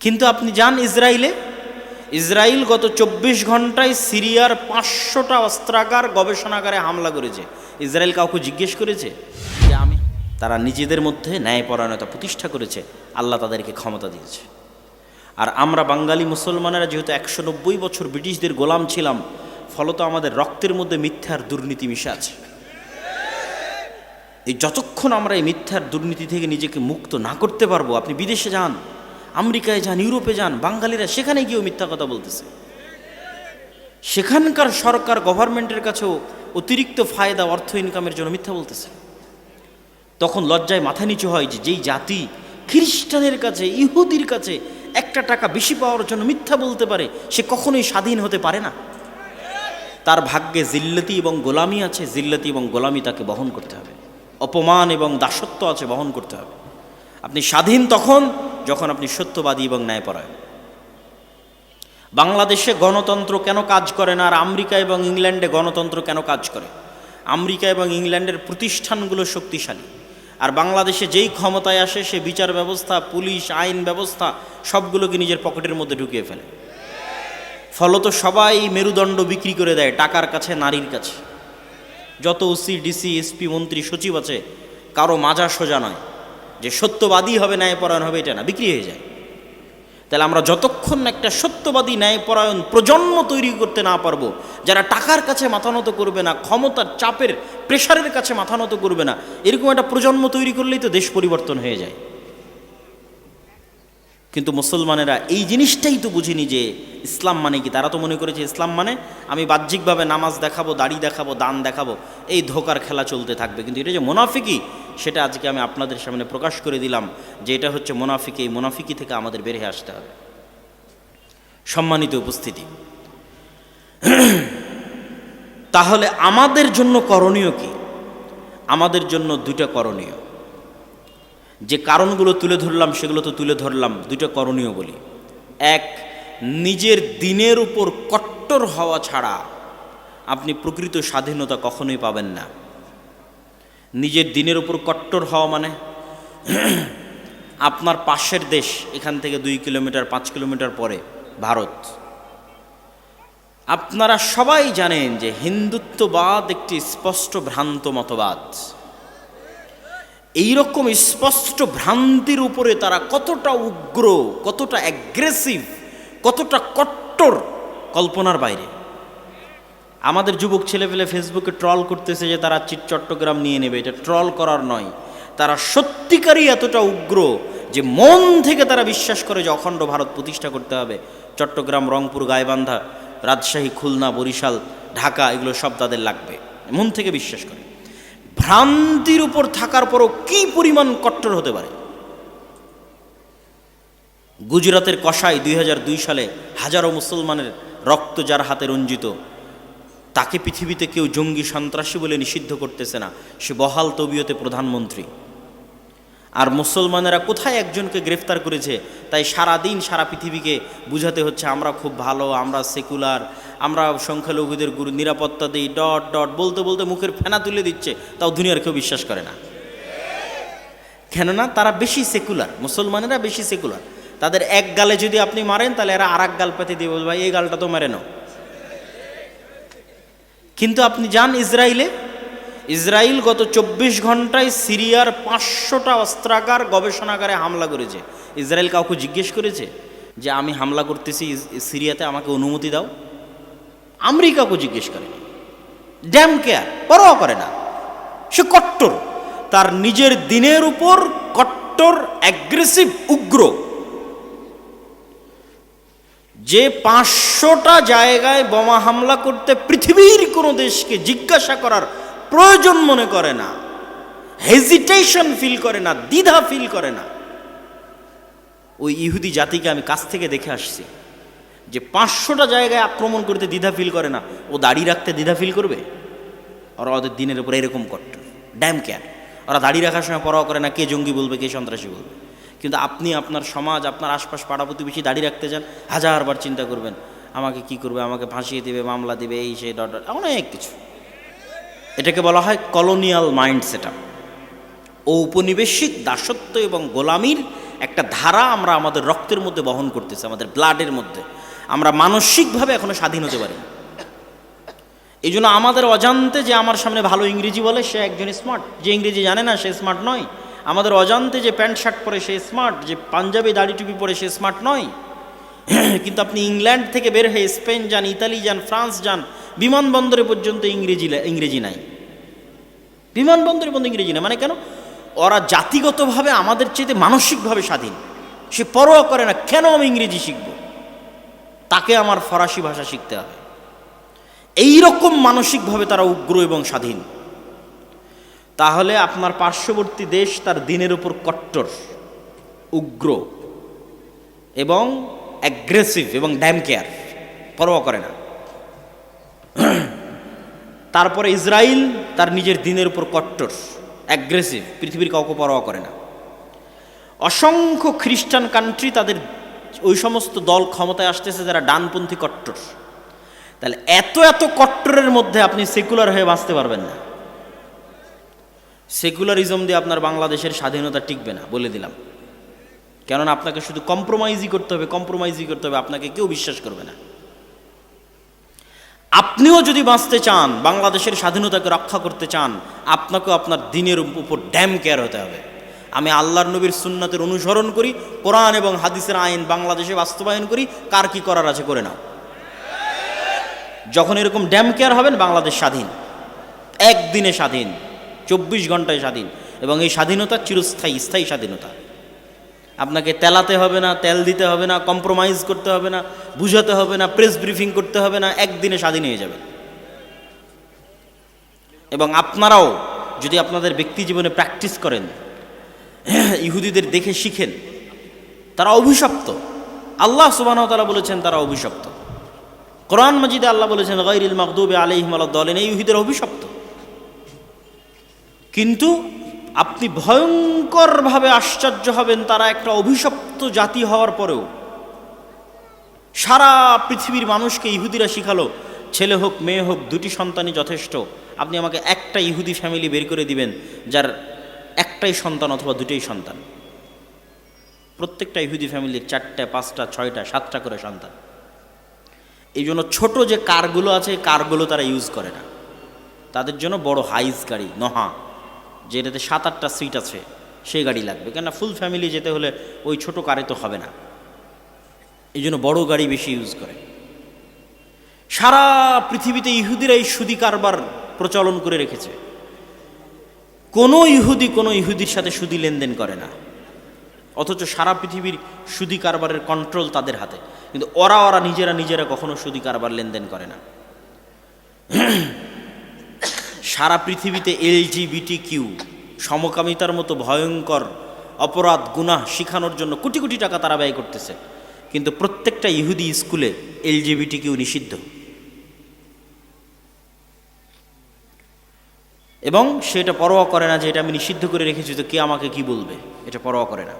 কিন্তু আপনি যান ইসরায়েলে ইসরায়েল গত চব্বিশ ঘন্টায় সিরিয়ার পাঁচশোটা অস্ত্রাগার গবেষণাগারে হামলা করেছে। ইসরায়েল কাউকে জিজ্ঞেস করেছে যে আমি তারা নিজেদের মধ্যে ন্যায়পরায়ণতা প্রতিষ্ঠা করেছে, আল্লাহ তাদেরকে ক্ষমতা দিয়েছে। আর আমরা বাঙালি মুসলমানেরা যেহেতু একশো নব্বই বছর ব্রিটিশদের গোলাম ছিলাম, ফলত আমাদের রক্তের মধ্যে মিথ্যার দুর্নীতি মিশে আছে। এই যতক্ষণ আমরা এই মিথ্যার দুর্নীতি থেকে নিজেকে মুক্ত না করতে পারব, আপনি বিদেশে যান আমেরিকায় যান, ইউরোপে যান, বাঙালিরা সেখানে গিয়েও মিথ্যা কথা বলতেছে। সেখানকার সরকার গভর্নমেন্টের কাছেও অতিরিক্ত ফায়দা, অর্থ ইনকামের জন্য মিথ্যা বলতেছে। তখন লজ্জায় মাথা নিচু হয় যে যেই জাতি খ্রিস্টানের কাছে, ইহুদির কাছে একটা টাকা বেশি পাওয়ার জন্য মিথ্যা বলতে পারে, সে কখনোই স্বাধীন হতে পারে না। তার ভাগ্যে জিল্লতি এবং গোলামি আছে, জিল্লতি এবং গোলামি তাকে বহন করতে হবে। অপমান এবং দাসত্ব আছে, বহন করতে হবে। আপনি স্বাধীন তখন যখন আপনি সত্যবাদী এবং ন্যায়পরায়ণ। বাংলাদেশে গণতন্ত্র কেন কাজ করে না আর আমেরিকা এবং ইংল্যান্ডে গণতন্ত্র কেন কাজ করে? আমেরিকা এবং ইংল্যান্ডের প্রতিষ্ঠানগুলো শক্তিশালী। আর বাংলাদেশে যেই ক্ষমতায় আসে সে বিচার ব্যবস্থা, পুলিশ, আইন ব্যবস্থা সবগুলোকে নিজের পকেটের মধ্যে ঢুকিয়ে ফেলে। ফলত সবাই মেরুদণ্ড বিক্রি করে দেয় টাকার কাছে, নারীর কাছে। যত ওসি, ডিসি, এসপি, মন্ত্রী, সচিব আছে, কারও মাজা সোজা নয়। যে সত্যবাদী হবে, ন্যায়পরায়ণ হবে, এটা না, বিক্রি হয়ে যায়। তাহলে আমরা যতক্ষণ একটা সত্যবাদী, ন্যায়পরায়ণ প্রজন্ম তৈরি করতে না পারব, যারা টাকার কাছে মাথা নত করবে না, ক্ষমতার চাপের, প্রেশারের কাছে মাথা নত করবে না, এরকম একটা প্রজন্ম তৈরি করলেই তো দেশ পরিবর্তন হয়ে যায়। কিন্তু মুসলমানেরা এই জিনিসটাই তো বুঝিনি যে ইসলাম মানে কি। তারা তো মনে করেছে ইসলাম মানে আমি বাহ্যিকভাবে নামাজ দেখাবো, দাড়ি দেখাবো, দান দেখাবো, এই ধোকার খেলা চলতে থাকবে। কিন্তু এটা যে মোনাফিকি, সেটা আজকে আমি আপনাদের সামনে প্রকাশ করে দিলাম যে এটা হচ্ছে মোনাফিকি। এই মোনাফিকি থেকে আমাদের বেরিয়ে আসতে হবে। সম্মানিত উপস্থিতি। তাহলে আমাদের জন্য করণীয় কি? আমাদের জন্য দুইটা করণীয়। যে কারণগুলো তুলে ধরলাম, সেগুলো তো তুলে ধরলাম দুটো করণীয় বলি। এক, নিজের দিনের উপর কট্টর হওয়া ছাড়া আপনি প্রকৃত স্বাধীনতা কখনোই পাবেন না। নিজের দিনের উপর কট্টর হওয়া মানে আপনার পাশের দেশ, এখান থেকে দুই কিলোমিটার, পাঁচ কিলোমিটার পরে ভারত। আপনারা সবাই জানেন যে হিন্দুত্ববাদ একটি স্পষ্ট ভ্রান্ত মতবাদ। এইরকম স্পষ্ট ভ্রান্তির উপরে তারা কতটা উগ্র, কতটা অ্যাগ্রেসিভ কতটা কট্টর কল্পনার বাইরে। আমাদের যুবক ছেলেপেলে ফেসবুকে ট্রল করতেছে যে তারা চিট চট্টগ্রাম নিয়ে নেবে, এটা ট্রল করার নয়। তারা সত্যিকারই এতটা উগ্র যে মন থেকে তারা বিশ্বাস করে যে অখণ্ড ভারত প্রতিষ্ঠা করতে হবে। চট্টগ্রাম, রংপুর, গাইবান্ধা, রাজশাহী, খুলনা, বরিশাল, ঢাকা, এগুলো সব তাদের লাগবে। মন থেকে বিশ্বাস করে। ভ্রান্তির উপর থাকার পরও কি পরিমাণ কট্টর হতে পারে? গুজরাতের কষাই দুই সালে হাজারো মুসলমানের রক্ত যার হাতে রঞ্জিত, তাকে পৃথিবীতে কেউ জঙ্গি সন্ত্রাসী বলে নিষিদ্ধ করতেছে না, সে বহাল তবিয়তে প্রধানমন্ত্রী। আর মুসলমানেরা কোথায় একজনকে গ্রেফতার করেছে? তাই সারা দিন সারা পৃথিবীকে বুঝাতে হচ্ছে আমরা খুব ভালো, আমরা সেকুলার, আমরা সংখ্যালঘুদের গুরু, নিরাপত্তা দিই, ডট ডট, বলতে বলতে মুখের ফেনা তুলে দিচ্ছে, তাও দুনিয়ার কেউ বিশ্বাস করে না। কেননা তারা বেশি সেকুলার, মুসলমানেরা বেশি সেকুলার। তাদের এক গালে যদি আপনি মারেন, তাহলে এরা আর এক গাল পেতে দিয়ে বলবে এই গালটা তো মেরে কিন্তু আপনি যান ইসরায়েলে ইসরায়েল গত চব্বিশ ঘন্টায় সিরিয়ার পাঁচশোটা অস্ত্রাগার গবেষণাগারে হামলা করেছে। ইসরায়েল কাউকে জিজ্ঞেস করেছে যে, আমি হামলা করতেছি সিরিয়াতে আমাকে অনুমতি দাও? আমেরিকাকে জিজ্ঞেস করে ড্যাম কেয়ার পরোয়া করে না। সে কট্টর। তার নিজের দিনের উপর কট্টর অ্যাগ্রেসিভ উগ্র। যে পাঁচশোটা জায়গায় বোমা হামলা করতে পৃথিবীর কোনো দেশকে জিজ্ঞাসা করার প্রয়োজন মনে করে না হেজিটেশন ফিল করে না, দ্বিধা ফিল করে না। ওই ইহুদি জাতিকে আমি কাছ থেকে দেখে আসছি, যে পাঁচশোটা জায়গায় আক্রমণ করতে দ্বিধা ফিল করে না, ও দাড়ি রাখতে দ্বিধা ফিল করবে? ওরা ওদের দিনের উপরে এরকম কট্টর ড্যাম কেয়ার ওরা দাড়ি রাখার সময় পরোয়া করে না, কে জঙ্গি বলবে, কে সন্ত্রাসী বলবে। কিন্তু আপনি, আপনার সমাজ, আপনার আশপাশ পাড়া প্রতিবেশী দাড়ি রাখতে যান, হাজারবার চিন্তা করবেন, আমাকে কি করবে, আমাকে ফাঁসিয়ে দেবে, মামলা দেবে, এই সেই ডট অনেক কিছু। এটাকে বলা হয় কলোনিয়াল মাইন্ড সেট ঔপনিবেশিক দাসত্ব এবং গোলামির একটা ধারা আমরা আমাদের রক্তের মধ্যে বহন করতেছি, আমাদের ব্লাডের মধ্যে। আমরা মানসিকভাবে এখনও স্বাধীন হতে পারি এই জন্য আমাদের অজান্তে যে আমার সামনে ভালো ইংরেজি বলে, সে একজন স্মার্ট। যে ইংরেজি জানে না, সে স্মার্ট নয়। আমাদের অজান্তে যে প্যান্ট শার্ট পরে সে স্মার্ট, যে পাঞ্জাবি দাড়ি টুপি পরে সে স্মার্ট নয়। কিন্তু আপনি ইংল্যান্ড থেকে বের হয়ে স্পেন যান, ইতালি যান, ফ্রান্স যান বিমানবন্দরে পর্যন্ত ইংরেজি ইংরেজি নাই। বিমানবন্দরে পর্যন্ত ইংরেজি না মানে কেন? ওরা জাতিগতভাবে আমাদের চেয়ে মানসিকভাবে স্বাধীন। সে পরোয়া করে না, কেন আমি ইংরেজি শিখব? তাকে আমার ফরাসি ভাষা শিখতে হবে। এই রকম মানসিকভাবে তারা উগ্র এবং স্বাধীন। তাহলে আপনার পার্শ্ববর্তী দেশ তার দিনের উপর কট্টর, উগ্র এবং অ্যাগ্রেসিভ এবং ড্যাম কেয়ার পরোয়া করে না। তারপরে ইসরায়েল তার নিজের দিনের উপর কট্টর অ্যাগ্রেসিভ পৃথিবীর কাউকে পরোয়া করে না। অসংখ্য খ্রিস্টান কান্ট্রি তাদের ওই সমস্ত দল ক্ষমতায় আসতেছে যারা ডানপন্থী কট্টর। তাহলে এত এত কট্টরের মধ্যে আপনি সেকুলার হয়ে বাঁচতে পারবেন না। সেকুলারিজম দিয়ে আপনার বাংলাদেশের স্বাধীনতা টিকবে না, বলে দিলাম। কেননা আপনাকে শুধু কম্প্রোমাইজই করতে হবে কম্প্রোমাইজই করতে হবে, আপনাকে কেউ বিশ্বাস করবে না। আপনিও যদি বাঁচতে চান, বাংলাদেশের স্বাধীনতাকে রক্ষা করতে চান, আপনাকেও আপনার দিনের উপর ড্যাম কেয়ার হতে হবে। আমি আল্লাহর নবীর সুন্নাতের অনুসরণ করি, কোরআন এবং হাদিসের আইন বাংলাদেশে বাস্তবায়ন করি, কার কি করার আছে করে নাও। যখন এরকম ড্যাম কেয়ার হবেন, বাংলাদেশ স্বাধীন। একদিনে স্বাধীন, চব্বিশ ঘন্টায় স্বাধীন, এবং এই স্বাধীনতা চিরস্থায়ী, স্থায়ী স্বাধীনতা। আপনাকে তেলাতে হবে না, তেল দিতে হবে না কম্প্রোমাইজ করতে হবে না, বুঝাতে হবে না প্রেস ব্রিফিং করতে হবে না, একদিনে স্বাধীন হয়ে যাবে এবং আপনারাও যদি আপনাদের ব্যক্তি জীবনে প্র্যাকটিস করেন, ইহুদিদের দেখে শিখেন, তারা অভিশপ্ত। আল্লাহ সুবাহ তারা বলেছেন, তারা অভিশপ্ত। কোরআন মজিদে আল্লাহ বলেছেন গৈরিল মকদুবে আলিহিম দলেন এই ইহুদের অভিশপ্ত। কিন্তু আপনি ভয়ঙ্করভাবে আশ্চর্য হবেন তারা একটা অভিশপ্ত জাতি হওয়ার পরেও। সারা পৃথিবীর মানুষকে ইহুদিরা শিখালো, ছেলে হোক, মেয়ে হোক, দুটি সন্তানই যথেষ্ট। আপনি আমাকে একটা ইহুদি ফ্যামিলি বের করে দিবেন, যার একটাই সন্তান অথবা দুটোই সন্তান। প্রত্যেকটা ইহুদি ফ্যামিলির চারটা, পাঁচটা, ছয়টা, সাতটা করে সন্তান। এই জন্য ছোটো যে কারগুলো আছে কারগুলো তারা ইউজ করে না। তাদের জন্য বড় হাইস গাড়ি, নহা। যেটাতে সাত আটটা সিট আছে, সেই গাড়ি লাগবে। কেননা ফুল ফ্যামিলি যেতে হলে ওই ছোট কারে তো হবে না। এই জন্য বড় গাড়ি বেশি ইউজ করে। সারা পৃথিবীতে ইহুদিরা এই সুদি কারবার প্রচলন করে রেখেছে। কোনো ইহুদি কোনো ইহুদির সাথে সুদি লেনদেন করে না। অথচ সারা পৃথিবীর সুদি কারবারের কন্ট্রোল তাদের হাতে। কিন্তু ওরা ওরা নিজেরা নিজেরা কখনো সুদি কারবার লেনদেন করে না। সারা পৃথিবীতে এলজিবিটি কিউ সমকামিতার মতো ভয়ঙ্কর অপরাধ, গুনাহ শিখানোর জন্য কোটি কোটি টাকা তারা ব্যয় করতেছে। কিন্তু প্রত্যেকটা ইহুদি স্কুলে এলজিবিটি কিউ নিষিদ্ধ। এবং সেটা পরোয়া করে না যে এটা আমি নিষিদ্ধ করে রেখেছি, তো কে আমাকে কি বলবে? এটা পরোয়া করে না।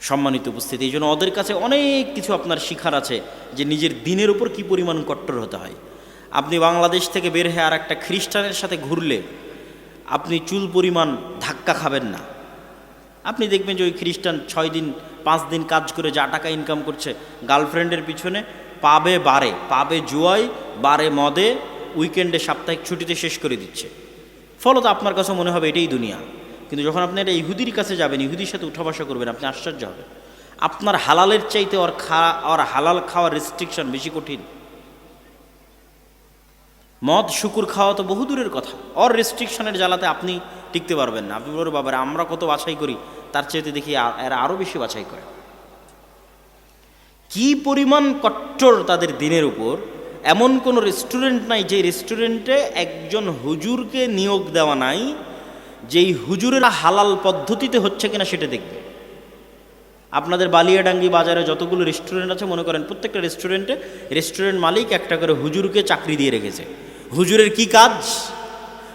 সম্মানিত উপস্থিতি, এই জন্য ওদের কাছে অনেক কিছু আপনার শিখার আছে যে নিজের দিনের উপর কি পরিমাণ কট্টর হতে হয়। আপনি বাংলাদেশ থেকে বের হয়ে আর একটা খ্রিস্টানের সাথে ঘুরলে আপনি চুল পরিমাণ ধাক্কা খাবেন না। আপনি দেখবেন যে ওই খ্রিস্টান ছয় দিন, পাঁচ দিন কাজ করে যা টাকা ইনকাম করছে গার্লফ্রেন্ডের পিছনে পাবে বারে, পাবে জুয়াই, বারে মদে উইকেন্ডে সাপ্তাহিক ছুটিতে শেষ করে দিচ্ছে। ফলত আপনার কাছে মনে হবে এটাই দুনিয়া। কিন্তু যখন আপনি একটা ইহুদির কাছে যাবেন, ইহুদির সাথে উঠা বসা করবেন, আপনি আশ্চর্য হবেন। আপনার হালালের চাইতে ওর খা ওর হালাল খাওয়ার রেস্ট্রিকশন বেশি কঠিন। মদ, শুকুর খাওয়া তো বহু দূরের কথা। অর রেস্ট্রিকশনের জ্বালাতে আপনি টিকতে পারবেন না। আপনি বাবারে আমরা কত বাছাই করি, তার চাইতে দেখি এরা আরও বেশি বাছাই করে। কি পরিমাণ কট্টর তাদের দিনের উপর, এমন কোনো রেস্টুরেন্ট নাই যে রেস্টুরেন্টে একজন হুজুরকে নিয়োগ দেওয়া নাই, যেই হুজুরেরা হালাল পদ্ধতিতে হচ্ছে কিনা সেটা দেখবে। আপনাদের বালিয়াডাঙ্গি বাজারে যতগুলো রেস্টুরেন্ট আছে, মনে করেন প্রত্যেকটা রেস্টুরেন্টে রেস্টুরেন্ট মালিক একটা করে হুজুরকে চাকরি দিয়ে রেখেছে। হুজুরের কি কাজ?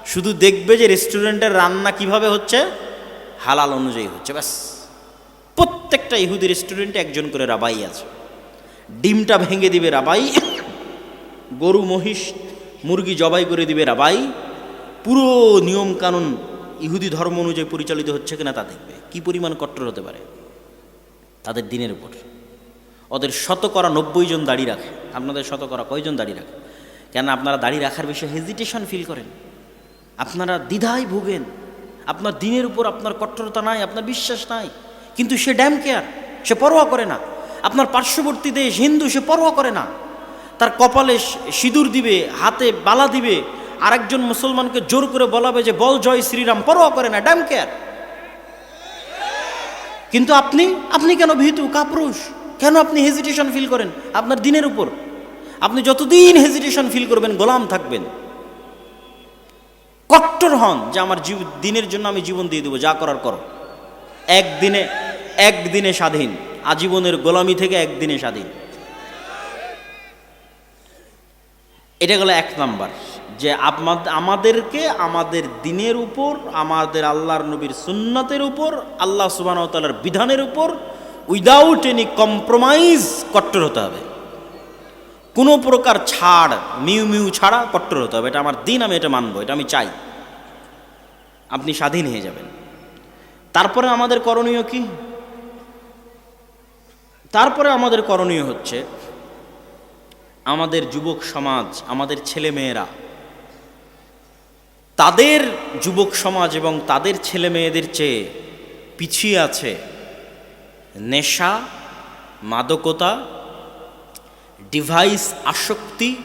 শুধু দেখবে যে রেস্টুরেন্টের রান্না কীভাবে হচ্ছে? হালাল অনুযায়ী হচ্ছে, ব্যাস। প্রত্যেকটা ইহুদি রেস্টুরেন্টে একজন করে রাবাই আছে। ডিমটা ভেঙে দিবে রাবাই, গরু, মহিষ, মুরগি জবাই করে দিবে রাবাই। পুরো নিয়ম কানুন ইহুদি ধর্ম অনুযায়ী পরিচালিত হচ্ছে কিনা তা দেখবে। কি পরিমাণ কট্টর হতে পারে? তাদের দিনের উপর। ওদের শতকরা নব্বই জন দাঁড়িয়ে রাখে। আপনাদের শতকরা কয়জন দাঁড়িয়ে রাখে? কেন আপনারা দাঁড়িয়ে রাখার বিষয়ে হেজিটেশন ফিল করেন? আপনারা দ্বিধায় ভুগেন। আপনার দিনের উপর আপনার কট্টরতা নাই, আপনার বিশ্বাস নাই। কিন্তু সে ড্যাম কেয়ার সে পরোয়া করে না। আপনার পার্শ্ববর্তী দেশ হিন্দু, সে পরোয়া করে না। তার কপালে সিঁদুর দিবে, হাতে বালা দিবে, আরেকজন মুসলমানকে জোর করে বলাবে যে, বল জয় শ্রীরাম। পরোয়া করে না ড্যাম কেয়ার কিন্তু আপনি আপনি কেন ভীতু, কাপুরুষ? কেন আপনি হেজিটেশন ফিল করেন আপনার দিনের উপর? আপনি যতদিন হেজিটেশন ফিল করবেন, গোলাম থাকবেন। কট্টর হন যে আমার জীব দিনের জন্য আমি জীবন দিয়ে দেবো, যা করার করো। একদিনে একদিনে স্বাধীন। আজীবনের গোলামি থেকে একদিনে স্বাধীন। এটা গেল এক নাম্বার, যে আমাদ- আমাদেরকে আমাদের দিনের উপর, আমাদের আল্লাহর নবীর সুন্নতের উপর, আল্লাহ সুবাহতালার বিধানের উপর উইদাউট এনি কম্প্রোমাইজ কট্টর হতে হবে। কোনো প্রকার ছাড়, মিউ মিউ ছাড়া কট্টর হতে হবে। এটা আমার দিন, আমি এটা মানবো, এটা আমি চাই। আপনি স্বাধীন হয়ে যাবেন। তারপরে আমাদের করণীয় কি? তারপরে আমাদের করণীয় হচ্ছে, আমাদের যুবক সমাজ, আমাদের ছেলে মেয়েরা তাদের যুবক সমাজ এবং তাদের ছেলে মেয়েদের চেয়ে পিছিয়ে আছে নেশা, মাদকতা ডিভাইস আসক্তি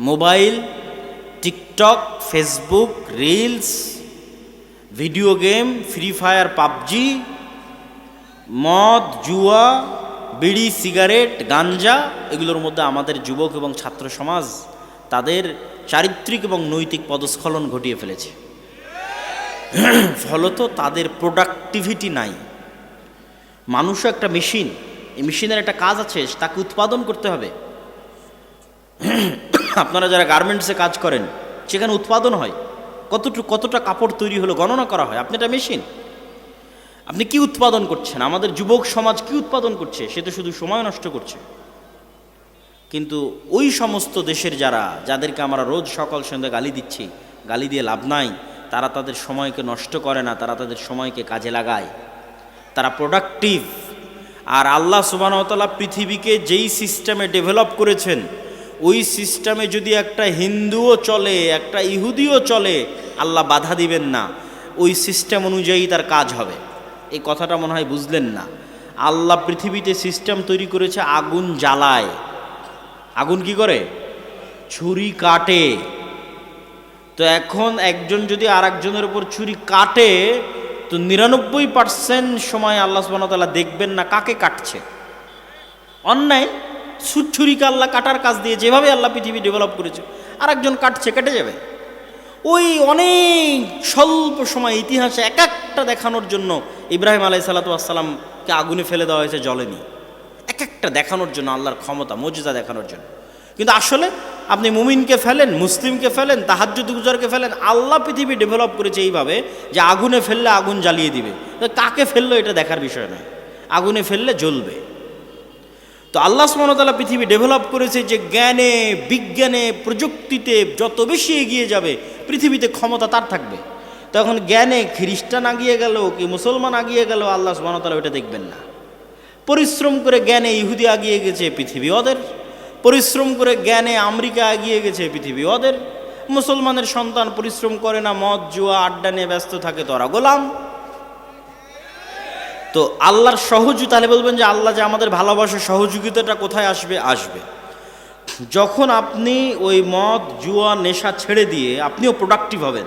mobile TikTok Facebook reels video game free fire PUBG মদ, জুয়া, বিড়ি, সিগারেট, গাঞ্জা, এগুলোর মধ্যে আমাদের যুবক এবং ছাত্র সমাজ তাদের চারিত্রিক এবং নৈতিক পদস্খলন ঘটিয়ে ফেলেছে। ফলত তাদের প্রোডাক্টিভিটি নাই। মানুষও একটা মেশিন এই মেশিনের একটা কাজ আছে, তাকে উৎপাদন করতে হবে। আপনারা যারা গার্মেন্টসে কাজ করেন, সেখানে উৎপাদন হয়। কতটুকু কতটা কাপড় তৈরি হলো, গণনা করা হয়। আপনি একটা মেশিন। আপনি কি উৎপাদন করছেন? আমাদের যুবক সমাজ কি উৎপাদন করছে? সে তো শুধু সময় নষ্ট করছে। কিন্তু ওই সমস্ত দেশের যারা, যাদেরকে আমরা রোজ সকাল সন্ধ্যা গালি দিচ্ছি, গালি দিয়ে লাভ নাই, তারা তাদের সময়কে নষ্ট করে না, তারা তাদের সময়কে কাজে লাগায়। তারা প্রোডাক্টিভ আর আল্লাহ সুবাহতলা পৃথিবীকে যেই সিস্টেমে ডেভেলপ করেছেন, ওই সিস্টেমে যদি একটা হিন্দুও চলে, একটা ইহুদিও চলে, আল্লাহ বাধা দিবেন না। ওই সিস্টেম অনুযায়ী তার কাজ হবে। এই কথাটা মনে হয় বুঝলেন না। আল্লাহ পৃথিবীতে সিস্টেম তৈরি করেছে আগুন জ্বালায়। আগুন কি করে? ছুরি কাটে। তো এখন একজন যদি আর একজনের উপর ছুরি কাটে তো নিরানব্বই পার্সেন্ট সময় আল্লাহ সুবাহতাল্লাহ দেখবেন না কাকে কাটছে। অন্যায় ছু- ছুরিকে আল্লাহ কাটার কাজ দিয়ে যেভাবে আল্লাহ পৃথিবী ডেভেলপ করেছে আর একজন কাটছে, কেটে যাবে। ওই অনেক স্বল্প সময় ইতিহাসে এক একটা দেখানোর জন্য ইব্রাহিম আলাই সাল্লাতামকে আগুনে ফেলে দেওয়া হয়েছে জলে জলেনি এক একটা দেখানোর জন্য আল্লাহর ক্ষমতা মজুদা দেখানোর জন্য। কিন্তু আসলে আপনি মুমিনকে ফেলেন, মুসলিমকে ফেলেন, তাহাজ্জুদ গুজারকে ফেলেন, আল্লাহ পৃথিবী ডেভেলপ করেছে এইভাবে যে আগুনে ফেললে আগুন জ্বালিয়ে দিবে। কাকে ফেলল এটা দেখার বিষয় নয়। আগুনে ফেললে জ্বলবে। তো আল্লাহ সুমনতাল্লাহ পৃথিবী ডেভেলপ করেছে যে জ্ঞানে, বিজ্ঞানে, প্রযুক্তিতে যত বেশি এগিয়ে যাবে, পৃথিবীতে ক্ষমতা তার থাকবে। তখন জ্ঞানে খ্রিস্টান আগিয়ে গেল কি মুসলমান আগিয়ে গেল, আল্লাহ সুমনতাল্লাহ ওটা দেখবেন না। পরিশ্রম করে জ্ঞানে ইহুদি আগিয়ে গেছে, পৃথিবী ওদের। পরিশ্রম করে জ্ঞানে আমেরিকা এগিয়ে গেছে পৃথিবী। ওদের মুসলমানের সন্তান পরিশ্রম করে না, মদ, জুয়া, আড্ডা নিয়ে ব্যস্ত থাকে তোরা। গোলাম? তো আল্লাহর সহযোগী, তাহলে বলবেন যে আল্লাহ যে আমাদের ভালোবাসা সহযোগিতাটা কোথায় আসবে? আসবে। যখন আপনি ওই মদ, জুয়া, নেশা ছেড়ে দিয়ে আপনিও প্রোডাক্টিভ হবেন,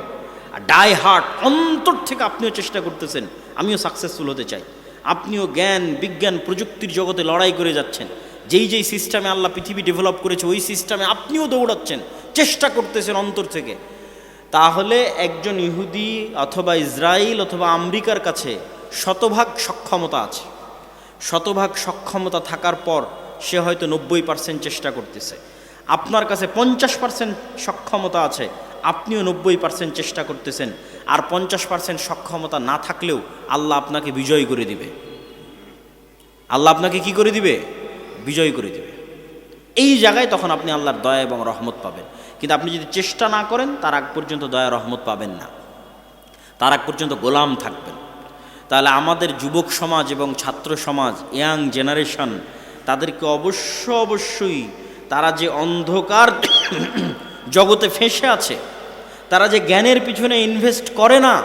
আর ডাই হার্ট অন্তর থেকে আপনিও চেষ্টা করতেছেন, আমিও সাকসেসফুল হতে চাই। আপনিও জ্ঞান, বিজ্ঞান, প্রযুক্তির জগতে লড়াই করে যাচ্ছেন। যেই যেই সিস্টেমে আল্লাহ পৃথিবী ডেভেলপ করেছে, ওই সিস্টেমে আপনিও দৌড়াচ্ছেন, চেষ্টা করতেছেন অন্তর থেকে। তাহলে একজন ইহুদি অথবা ইসরায়েল অথবা আমেরিকার কাছে শতভাগ সক্ষমতা আছে। শতভাগ সক্ষমতা থাকার পর সে হয়তো নব্বই পার্সেন্ট চেষ্টা করতেছে। আপনার কাছে পঞ্চাশ পার্সেন্ট সক্ষমতা আছে, আপনিও নব্বই পার্সেন্ট চেষ্টা করতেছেন। আর পঞ্চাশ পার্সেন্ট সক্ষমতা না থাকলেও আল্লাহ আপনাকে বিজয় করে দিবে। আল্লাহ আপনাকে কি করে দিবে? বিজয় করে দেবে। এই জায়গায় তখন আপনি আল্লাহর দয়া এবং রহমত পাবেন। কিন্তু আপনি যদি চেষ্টা না করেন, তার আগ পর্যন্ত দয়া রহমত পাবেন না। তার আগ পর্যন্ত গোলাম থাকবেন। তাহলে আমাদের যুবক সমাজ এবং ছাত্র সমাজ, ইয়াং জেনারেশন, তাদেরকে অবশ্য অবশ্যই তারা যে অন্ধকার জগতে ফেঁসে আছে, তারা যে জ্ঞানের পিছনে ইনভেস্ট করে না